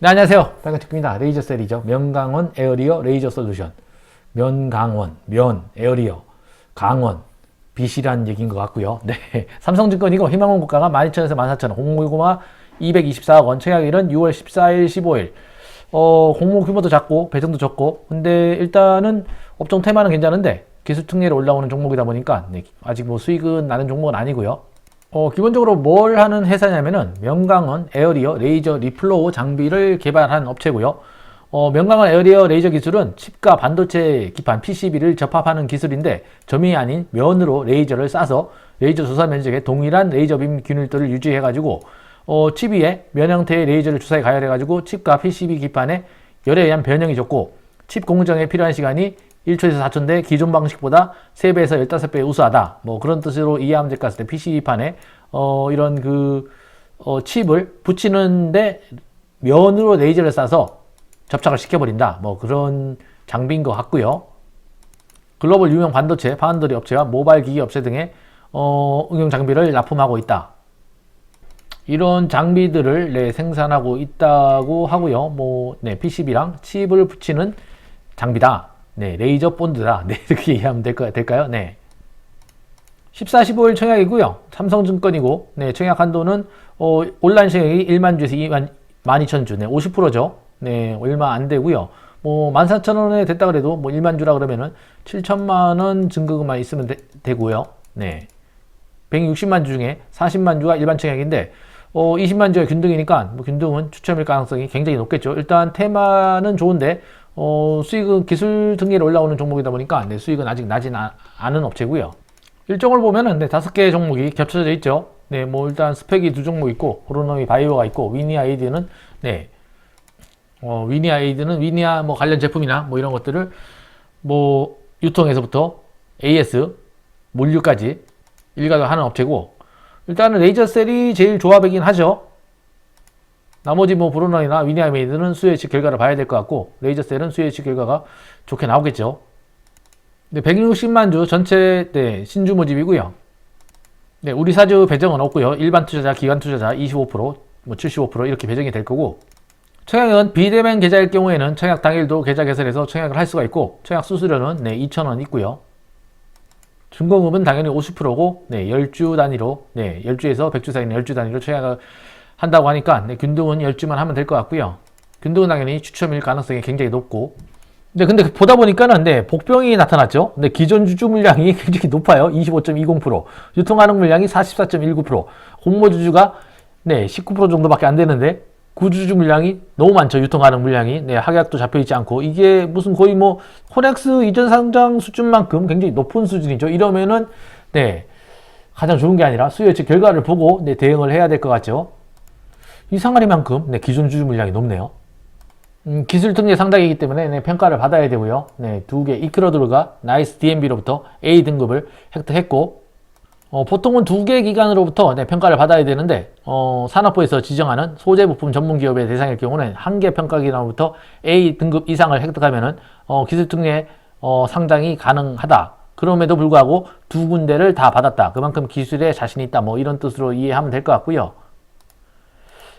네, 안녕하세요. 빨간특입니다 레이저 셀이죠. 명강원 에어리어 레이저 솔루션. 면강원, 면, 에어리어, 강원, 빛이란 얘기인 것 같고요. 네. 삼성증권이고 희망원 국가가 12,000에서 14,000원, 공모규모가 224억 원, 청약일은 6월 14일, 15일. 어, 공모 규모도 작고, 배정도 적고, 근데 일단은 업종 테마는 괜찮은데, 기술 특례로 올라오는 종목이다 보니까, 네, 아직 뭐 수익은 나는 종목은 아니고요. 어, 기본적으로 뭘 하는 회사냐면은 명강원 에어리어 레이저 리플로우 장비를 개발한 업체고요. 어, 명강원 에어리어 레이저 기술은 칩과 반도체 기판 PCB를 접합하는 기술인데 점이 아닌 면으로 레이저를 쏴서 레이저 조사 면적의 동일한 레이저 빔 균일도를 유지해 가지고 어, 칩 위에 면 형태의 레이저를 주사에 가열해 가지고 칩과 PCB 기판에 열에 의한 변형이 적고 칩 공정에 필요한 시간이 1초에서 4초인데 기존 방식보다 3배에서 15배 우수하다. 뭐 그런 뜻으로 것 같을 때 PCB판에 어 이런 그 어, 칩을 붙이는데 면으로 레이저를 쏴서 접착을 시켜버린다. 뭐 그런 장비인 것 같고요. 글로벌 유명 반도체, 파운드리 업체와 모바일 기기 업체 등의 어, 응용 장비를 납품하고 있다. 이런 장비들을 네, 생산하고 있다고 하고요. 뭐 네, PCB랑 칩을 붙이는 장비다. 네, 레이저 본드다. 네, 이렇게 이해하면 될까, 될까요? 네. 14, 15일 청약이고요. 삼성증권이고, 네, 청약 한도는, 어, 온라인 청약이 1만 주에서 2만, 12,000주, 네, 50%죠. 네, 얼마 안 되고요. 뭐, 14,000원에 됐다 그래도, 뭐, 1만 주라 그러면은, 7천만 원 증거금만 있으면 되, 고요 네. 160만 주 중에 40만 주가 일반 청약인데, 어, 20만 주가 균등이니까, 뭐, 균등은 추첨일 가능성이 굉장히 높겠죠. 일단, 테마는 좋은데, 어, 수익은 기술 등계로 올라오는 종목이다 보니까, 네, 수익은 아직 나진 아, 않은 업체고요 일정을 보면은 네, 다섯 개의 종목이 겹쳐져 있죠. 네, 뭐 일단 스펙이 두 종목 있고 호르노이 바이오가 있고 위니아 에이드는 네, 어, 위니아 에이드는 위니아 뭐 관련 제품이나 뭐 이런 것들을 뭐 유통에서부터 AS 물류까지 일가를 하는 업체고 일단은 레이저셀이 제일 조합이긴 하죠. 나머지 뭐 브로너이나 위니아 메이드는 수요 예측 결과를 봐야 될 것 같고 레이저셀은 수요 예측 결과가 좋게 나오겠죠. 네, 160만 주 전체 네, 신주 모집이고요. 네, 우리 사주 배정은 없고요. 일반 투자자, 기관 투자자 25%, 뭐 75% 이렇게 배정이 될 거고 청약은 비대면 계좌일 경우에는 청약 당일도 계좌 개설해서 청약을 할 수가 있고 청약 수수료는 네, 2,000원 있고요. 준공금은 당연히 50%고 네, 10주 단위로 네, 10주에서 100주 사이는 10주 단위로 청약을 한다고 하니까 네, 균등은 10주만 하면 될 것 같고요. 균등은 당연히 추첨일 가능성이 굉장히 높고 네, 근데 보다 보니까는 네, 복병이 나타났죠. 근데 기존 주주 물량이 굉장히 높아요. 25.20%. 유통가능 물량이 44.19%. 공모 주주가 네, 19% 정도밖에 안 되는데 구주주 물량이 너무 많죠. 유통가능 물량이. 네, 하약도 잡혀 있지 않고 이게 무슨 거의 뭐 코넥스 이전 상장 수준만큼 굉장히 높은 수준이죠. 이러면은 네. 가장 좋은 게 아니라 수요 예측 결과를 보고 네, 대응을 해야 될 것 같죠. 이상하리만큼 네, 기존 주주 물량이 높네요. 음, 기술 특례 상당이기 때문에 네, 평가를 받아야 되고요. 네, 두개 이크로드가 나이스 DMB로부터 A 등급을 획득했고 어, 보통은 두 개 기관으로부터 네, 평가를 받아야 되는데 어, 산업부에서 지정하는 소재 부품 전문 기업의 대상일 경우는 한 개 평가 기관으로부터 A 등급 이상을 획득하면은 어, 기술 특례 어, 상장이 가능하다. 그럼에도 불구하고 두 군데를 다 받았다. 그만큼 기술에 자신이 있다. 뭐 이런 뜻으로 이해하면 될 것 같고요.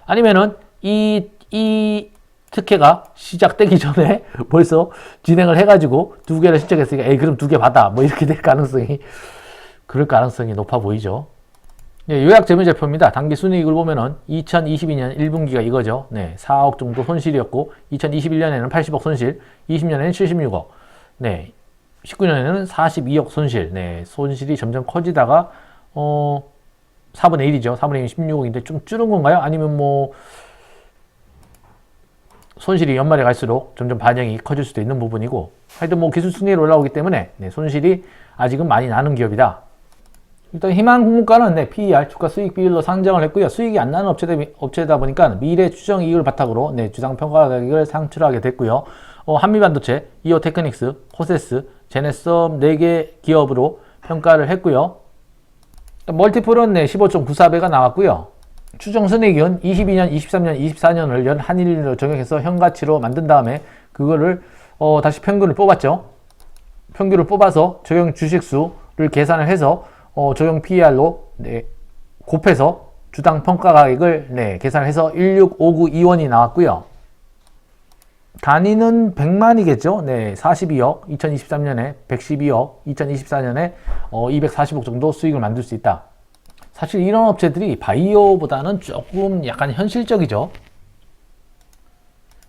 아니면은 이, 이 특혜가 시작되기 전에 벌써 진행을 해가지고 두 개를 신청했으니까 에이 그럼 두 개 받아 뭐 이렇게 될 가능성이 그럴 가능성이 높아 보이죠. 네, 요약 재무제표입니다. 단기 순이익을 보면은 2022년 1분기가 이거죠. 네, 4억 정도 손실이었고 2021년에는 80억 손실, 20년에는 76억, 네, 19년에는 42억 손실. 네, 손실이 점점 커지다가 어 4분의 1이죠. 4분의 1이 16억인데 좀 줄은 건가요? 아니면 뭐 손실이 연말에 갈수록 점점 반영이 커질 수도 있는 부분이고 하여튼 뭐 기술 승리로 올라오기 때문에 네, 손실이 아직은 많이 나는 기업이다. 일단 희망 공모가는 네, PER 주가 수익 비율로 상정을 했고요. 수익이 안 나는 업체다, 업체다 보니까 미래 추정 이익을 바탕으로 네, 주당 평가 가격을 상출하게 됐고요. 어, 한미반도체, 이오테크닉스, 코세스, 제네썸 4개 기업으로 평가를 했고요. 멀티플은 네, 15.94배가 나왔고요. 추정 순이익은 22년, 23년, 24년을 연 한일로 정액해서 현가치로 만든 다음에 그거를 어, 다시 평균을 뽑았죠. 평균을 뽑아서 적용 주식수를 계산을 해서 어, 적용 PER로 네, 곱해서 주당 평가 가격을 네, 계산해서 165921원이 나왔고요. 단위는 100만이겠죠. 네, 42억 2023년에 112억 2024년에 어, 240억 정도 수익을 만들 수 있다. 사실 이런 업체들이 바이오보다는 조금 약간 현실적이죠.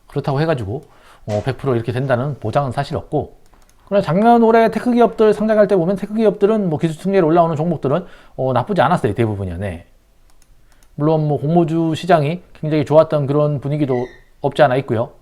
그렇다고 해가지고 어, 100% 이렇게 된다는 보장은 사실 없고 그러나 작년 올해 테크 기업들 상장할 때 보면 테크 기업들은 뭐 기술 승계로 올라오는 종목들은 어, 나쁘지 않았어요 대부분이요. 네. 물론 뭐 공모주 시장이 굉장히 좋았던 그런 분위기도 없지 않아 있고요.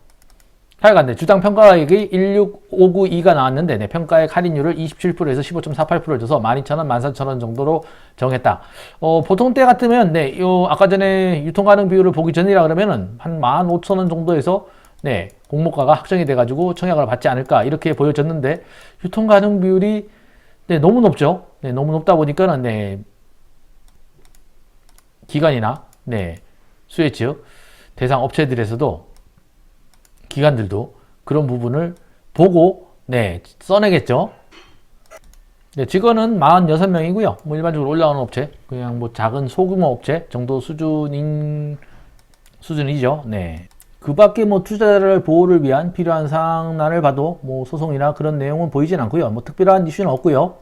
하여간 네, 주당 평가액이 16592가 나왔는데 네, 평가액 할인율을 27%에서 15.48%를 줘서 12,000원, 13,000원 정도로 정했다. 어, 보통 때 같으면 네, 요 아까 전에 유통 가능 비율을 보기 전이라 그러면은 한 15,000원 정도에서 네, 공모가가 확정이 돼 가지고 청약을 받지 않을까 이렇게 보여졌는데 유통 가능 비율이 네, 너무 높죠. 네, 너무 높다 보니까는 네, 기관이나 네, 수혜 지역 대상 업체들에서도 기관들도 그런 부분을 보고 네, 써내겠죠. 네, 직원은 46명이고요. 뭐 일반적으로 올라오는 업체, 그냥 뭐 작은 소규모 업체 정도 수준인 수준이죠. 네. 그 밖에 뭐 투자자를 보호를 위한 필요한 사항란을 봐도 뭐 소송이나 그런 내용은 보이진 않고요. 뭐 특별한 이슈는 없고요.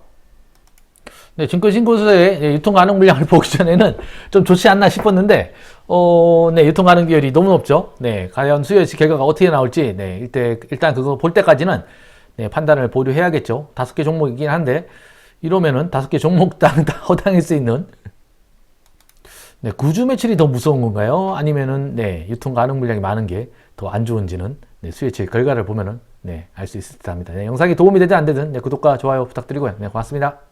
네, 증권신고서의 네, 유통 가능 물량을 보기 전에는 좀 좋지 않나 싶었는데, 어, 네, 유통 가능 비율이 너무 높죠. 네, 과연 수요시 결과가 어떻게 나올지, 네, 일단, 일단 그거 볼 때까지는 네, 판단을 보류해야겠죠. 다섯 개 종목이긴 한데, 이러면은 다섯 개 종목당 다 허당일 수 있는, 네, 구주 매출이 더 무서운 건가요? 아니면은, 네, 유통 가능 물량이 많은 게 더 안 좋은지는, 네, 수요치 결과를 보면은, 네, 알 수 있을 듯 합니다. 네, 영상이 도움이 되든 안 되든, 네, 구독과 좋아요 부탁드리고요. 네, 고맙습니다.